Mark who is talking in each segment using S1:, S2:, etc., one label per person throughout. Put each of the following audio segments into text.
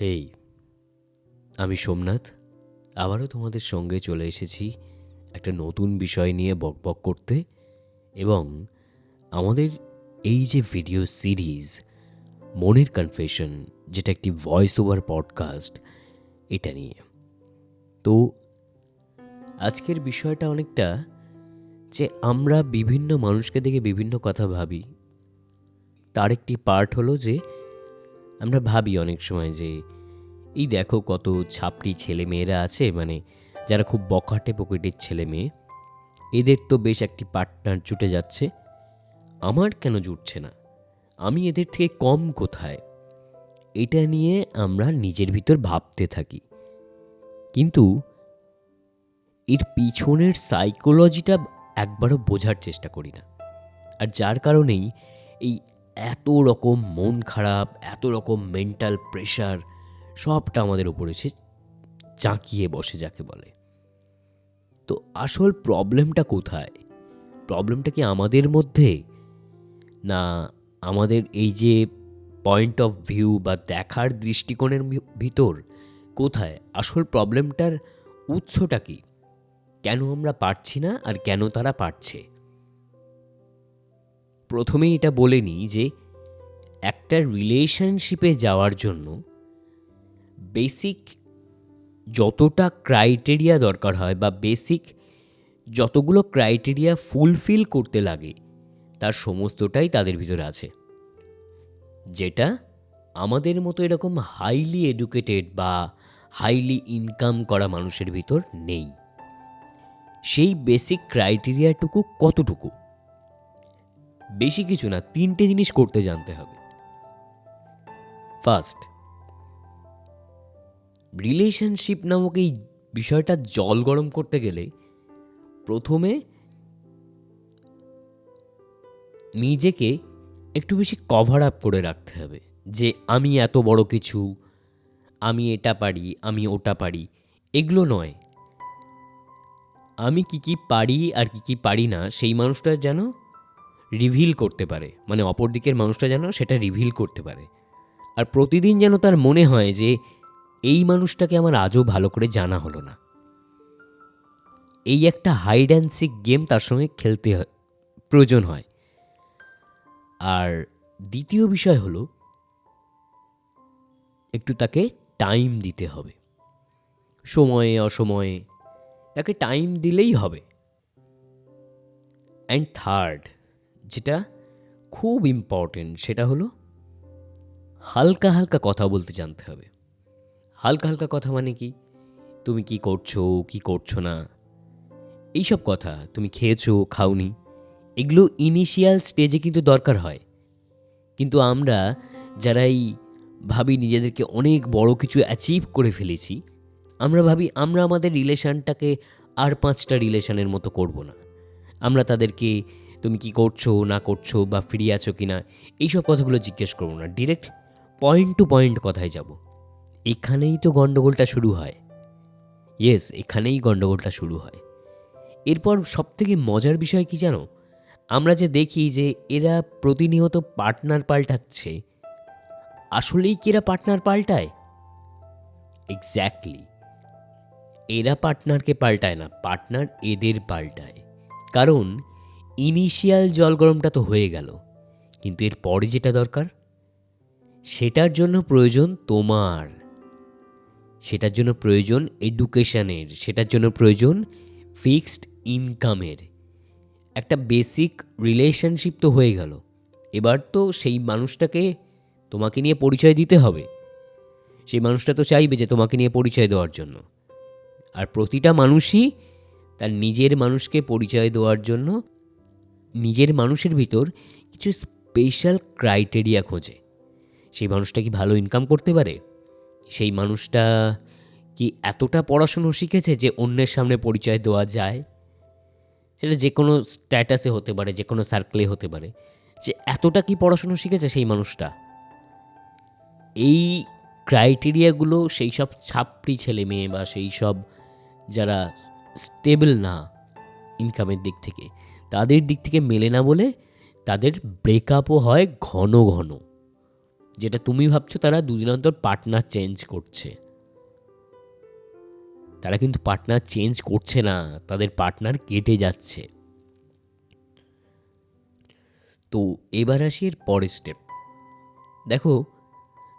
S1: হেই, আমি সোমনাথ। আবারও তোমাদের সঙ্গে চলে এসেছি একটা নতুন বিষয় নিয়ে বকবক করতে এবং আমাদের এই যে ভিডিও সিরিজ মনের কনফেশন যেটা একটি ভয়েস ওভার পডকাস্ট এটা নিয়ে। তো, আজকের বিষয়টা অনেকটা যে আমরা বিভিন্ন মানুষকে দেখে বিভিন্ন কথা ভাবি। তার একটি পার্ট হলো যে আমরা ভাবি অনেক সময় যে, এই দেখো কত ছাপড়ি ছেলে মেয়েরা আছে মানে যারা খুব বকাটে পকেটের ছেলে মেয়ে। এদের তো বেশ একটি পার্টনার জুটে যাচ্ছে। আমার কেন জুটছে না? আমি এদের থেকে কম কোথায়? এটা নিয়ে আমরা নিজের ভিতর ভাবতে থাকি। কিন্তু এর পিছনের সাইকোলজিটা একবারও বোঝার চেষ্টা করি না। আর যার কারণেই এই এত রকম মন খারাপ, এত রকম মেন্টাল প্রেশার সবটা আমাদের উপরে এসে চাঁকিয়ে বসে যাকে বলে। তো আসল প্রবলেমটা কোথায়? প্রবলেমটা কি আমাদের মধ্যে? না আমাদের এই যে পয়েন্ট অফ ভিউ বা দেখার দৃষ্টিকোণের ভিতর কোথায়? আসল প্রবলেমটার উৎসটা কি? কেন আমরা পারছি না আর কেন তারা পারছে? প্রথমেই এটা বলে নিই যে একটা রিলেশনশিপে যাওয়ার জন্য বেসিক যতটা ক্রাইটেরিয়া দরকার হয় বা বেসিক যতগুলো ক্রাইটেরিয়া ফুলফিল করতে লাগে, তার সমস্তটাই তাদের ভিতরে আছে। যেটা আমাদের মতো এরকম হাইলি এডুকেটেড বা হাইলি ইনকাম করা মানুষের ভিতর নেই। সেই বেসিক ক্রাইটেরিয়াটুকু কতটুকু? বেশি কিছু না, তিনটে জিনিস করতে জানতে হবে। ফার্স্ট রিলেশনশিপ নামক এই বিষয়টা জল গরম করতে গেলে প্রথমে নিজেকে একটু বেশি কভার আপ করে রাখতে হবে যে আমি এত বড় কিছু, আমি এটা পারি, আমি ওটা পারি, এগুলো নয়। আমি কি কি পারি আর কি কি পারি না, সেই মানুষটা যেন রিভিল করতে পারে। মানে অপর দিকের মানুষটা যেন সেটা রিভিল করতে পারে। আর প্রতিদিন যেন তার মনে হয় যে, এই মানুষটাকে আমার আজও ভালো করে জানা হলো না। এই একটা হাইড অ্যান্ড সিক গেম তার সঙ্গে খেলতে প্রয়োজন হয়। আর দ্বিতীয় বিষয় হলো, একটু তাকে টাইম দিতে হবে। সময়ে, অসময়ে, তাকে টাইম দিলেই হবে। অ্যান্ড থার্ড যেটা খুব ইম্পর্টেন্ট সেটা হলো হালকা হালকা কথা বলতে জানতে হবে। হালকা হালকা কথা মানে কি? তুমি কি করছ কি করছ না? এইসব কথা তুমি খেয়েছো, খাওনি, এগুলো ইনিশিয়াল স্টেজে কিন্তু দরকার হয়। কিন্তু আমরা যারা এই ভাবি নিজেদেরকে অনেক বড় কিছু অ্যাচিভ করে ফেলেছি, আমরা ভাবি আমরা আমাদের রিলেশানটাকে আর পাঁচটা রিলেশানের মতো করব না। আমরা তাদেরকে তুমি কি করছ, না করছ বা ফ্রি আছো কি না এইসব কথাগুলো জিজ্ঞেস করব না। ডিরেক্ট পয়েন্ট টু পয়েন্ট কথায় যাব। এখানেই তো গণ্ডগোলটা শুরু হয়। ইয়েস এখানেই গণ্ডগোলটা শুরু হয়। এরপর সবথেকে মজার বিষয় কি জানো? আমরা যে দেখি যে এরা প্রতিনিয়ত পার্টনার পাল্টাচ্ছে, আসলেই কি এরা পার্টনার পাল্টায়? এক্স্যাক্টলি এরা পার্টনারকে পাল্টায় না পার্টনার এদের পাল্টায়। কারণ ইনিশিয়াল জল গরমটা তো হয়ে গেল, কিন্তু এর পরে যেটা দরকার? সেটার জন্য প্রয়োজন তোমার। সেটার জন্য প্রয়োজন এডুকেশনের সেটার জন্য প্রয়োজন ফিক্সড ইনকামের একটা বেসিক রিলেশনশিপ তো হয়ে গেল, এবার তো সেই মানুষটাকে তোমাকে নিয়ে পরিচয় দিতে হবে। সেই মানুষটা তো চাইবে যে তোমাকে নিয়ে পরিচয় দেওয়ার জন্য। আর প্রতিটা মানুষই তার নিজের মানুষকে পরিচয় দেওয়ার জন্য নিজের মানুষের ভিতর কিছু স্পেশাল ক্রাইটেরিয়া খোঁজে। সেই মানুষটা কি ভালো ইনকাম করতে পারে? সেই মানুষটা কি এতটা পড়াশুনো শিখেছে যে অন্যের সামনে পরিচয় দেওয়া যায়? সেটা যে কোনো স্ট্যাটাসে হতে পারে, যে কোনো সার্কেলে হতে পারে। যে এতটা কি পড়াশুনো শিখেছে সেই মানুষটা? এই ক্রাইটেরিয়াগুলো সেই সব ছাপড়ি ছেলে মেয়ে বা সেই সব যারা স্টেবল না ইনকামের দিক থেকে তাদের দিক থেকে মেলে না বলে তাদের ব্রেকআপও হয় ঘন ঘন। যেটা তুমি ভাবছ তারা দুদিন অন্তর পার্টনার চেঞ্জ করছে। তারা কিন্তু পার্টনার চেঞ্জ করছে না, তাদের পার্টনার কেটে যাচ্ছে। তো এবার আসি এর পরের স্টেপ দেখো,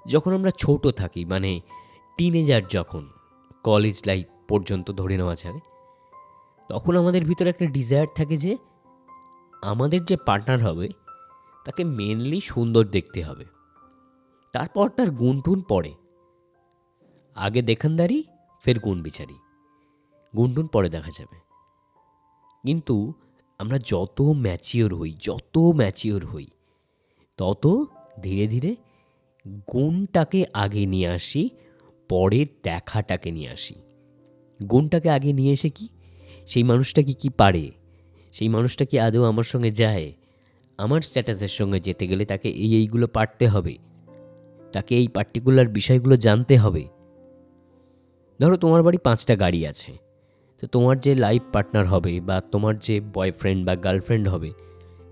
S1: যখন আমরা ছোট থাকি মানে টিনেজার যখন কলেজ লাইফ পর্যন্ত ধরে নেওয়া যায় তখন আমাদের ভিতরে একটা ডিজায়ার থাকে যে আমাদের যে পার্টনার হবে, তাকে মেনলি সুন্দর দেখতে হবে। তারপর তার গুণ টুন পড়ে। আগে দেখানদারি, ফের গুণ বিচারি গুণ টুন পরে দেখা যাবে। কিন্তু আমরা যত ম্যাচিওর হই, যত ম্যাচিওর হই, তত ধীরে ধীরে গুণটাকে আগে নিয়ে আসি, পরের দেখাটাকে নিয়ে আসি। গুণটাকে আগে নিয়ে এসে কি? সেই মানুষটা কি কি পারে? সেই মানুষটা কি আদৌ আমার সঙ্গে যায়? আমার স্ট্যাটাসের সঙ্গে যেতে গেলে তাকে এই এইগুলো পারতে হবে। তাকে এই পার্টিকুলার বিষয়গুলো জানতে হবে। ধরো তোমার বাড়ি পাঁচটা গাড়ি আছে। তো তোমার যে লাইফ পার্টনার হবে বা তোমার যে বয়ফ্রেন্ড বা গার্লফ্রেন্ড হবে,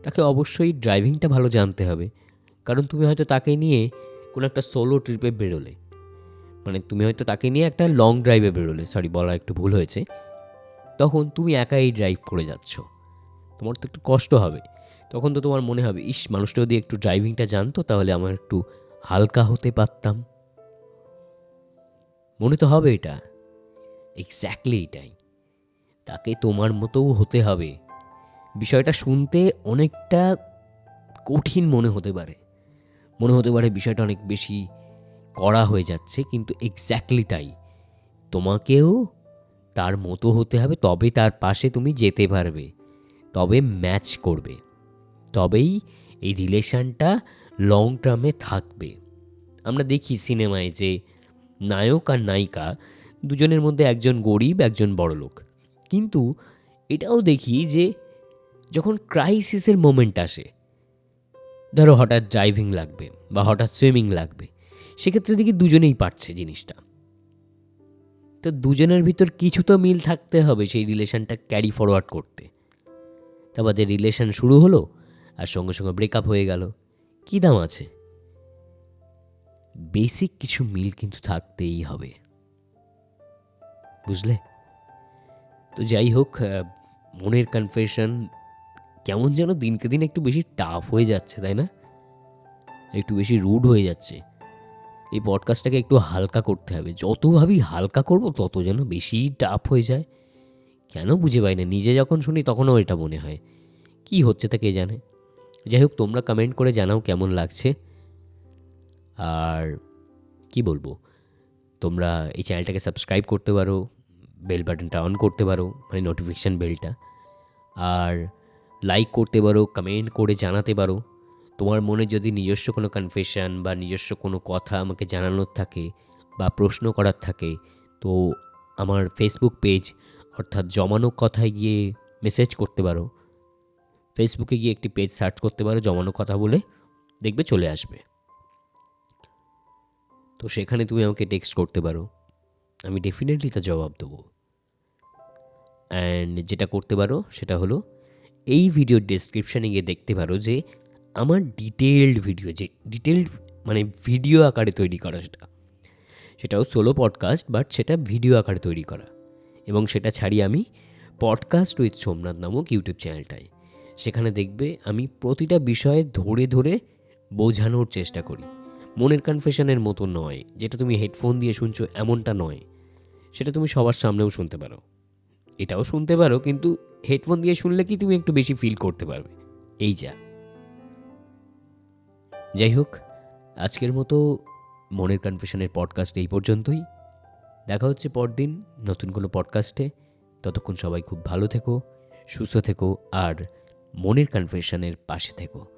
S1: তাকে অবশ্যই ড্রাইভিংটা ভালো জানতে হবে। কারণ তুমি হয়তো তাকে নিয়ে কোনো একটা সোলো ট্রিপে বেরোলে। মানে তুমি হয়তো তাকে নিয়ে একটা লং ড্রাইভে বেরোলে সরি বলা একটু ভুল হয়েছে। তখন তুমি একাই ড্রাইভ করে যাচ্ছ। তোমার তো একটু কষ্ট হবে। তখন তো তোমার মনে হবে, ইস মানুষটা যদি একটু ড্রাইভিংটা জানতো, তাহলে আমার একটু হালকা হতে পারতাম। মনে তো হবে এটা। এক্স্যাক্টলি এটাই। তাকে তোমার মতোও হতে হবে। বিষয়টা শুনতে অনেকটা কঠিন মনে হতে পারে। মনে হতে পারে বিষয়টা অনেক বেশি করা হয়ে যাচ্ছে, কিন্তু এক্স্যাক্টলি তাই। তোমাকেও তার মতো হতে হবে, তবে তার পাশে তুমি যেতে পারবে। তবে ম্যাচ করবে। তবেই এই রিলেশনটা লং টার্মে থাকবে। আমরা দেখি সিনেমায় যে নায়ক আর নায়িকা দুজনের মধ্যে একজন গরিব, একজন বড়লোক। কিন্তু এটাও দেখি যে যখন ক্রাইসিসের মোমেন্ট আসে, ধরো হঠাৎ ড্রাইভিং লাগবে বা হঠাৎ সুইমিং লাগবে, সেক্ষেত্রে দেখি দুজনেই পারছে জিনিসটা। তো দুজনের ভিতর কিছু তো মিল থাকতে হবে সেই রিলেশনটা ক্যারি ফরওয়ার্ড করতে। তারপরে রিলেশন শুরু হলো আর সঙ্গে সঙ্গে ব্রেকআপ হয়ে গেল। কী দাম আছে? বেসিক কিছু মিল কিন্তু থাকতেই হবে। বুঝলে? তো যাই হোক মনের কনফেশন কেমন যেন দিনকে দিন একটু বেশি টাফ হয়ে যাচ্ছে, তাই না? একটু বেশি রুড হয়ে যাচ্ছে। এই পডকাস্টটাকে একটু হালকা করতে হবে। যত ভাবি হালকা করব, তত যেন বেশি টাফ হয়ে যায়। কেন বুঝে পাই না? নিজে যখন শুনি তখনও এটা মনে হয়। কি হচ্ছে তা কে জানে? যাই হোক তোমরা কমেন্ট করে জানাও কেমন লাগছে। আর কি বলব? তোমরা এই চ্যানেলটাকে সাবস্ক্রাইব করতে পারো বেল বাটনটা অন করতে পারো মানে নোটিফিকেশান বেলটা আর লাইক করতে পারো কমেন্ট করে জানাতে পারো। তোমার মনে যদি নিজস্ব কোনো কনফেশন বা নিজস্ব কোনো কথা আমাকে জানানোর থাকে বা প্রশ্ন করার থাকে, তো আমার ফেসবুক পেজ অর্থাৎ জমানো কথায় গিয়ে মেসেজ করতে পারো। ফেসবুকে গিয়ে একটি পেজ সার্চ করতে পারো, জমানো কথা বলে দেখবে চলে আসবে। তো সেখানে তুমি আমাকে টেক্সট করতে পারো। আমি ডেফিনেটলি তার জবাব দেবো। অ্যান্ড যেটা করতে পারো সেটা হলো, এই ভিডিওর ডেসক্রিপশানে গিয়ে দেখতে পারো যে আমার ডিটেলড ভিডিও যে ডিটেলড মানে ভিডিও আকারে তৈরি করা সেটা। সেটাও সোলো পডকাস্ট বাট সেটা ভিডিও আকারে তৈরি করা। এবং সেটা ছাড়ি আমি পডকাস্ট উইথ সোমনাথ নামক ইউটিউব চ্যানেলটায় সেখানে দেখবে আমি প্রতিটা বিষয়ে ধরে ধরে বোঝানোর চেষ্টা করি। মনের কনফেশনের মতো নয়, যেটা তুমি হেডফোন দিয়ে শুনছো এমনটা নয়। সেটা তুমি সবার সামনেও শুনতে পারো। এটাও শুনতে পারো, কিন্তু হেডফোন দিয়ে শুনলে কি তুমি একটু বেশি ফিল করতে পারবে? এই যা। যাই হোক, আজকের মতো মনের কনফেশনের পডকাস্ট এই পর্যন্তই। দেখা হচ্ছে পরদিন নতুন কোনো পডকাস্টে ততক্ষণ সবাই খুব ভালো থেকো, সুস্থ থেকো আর মনের কনফেশনের পাশে থেকো।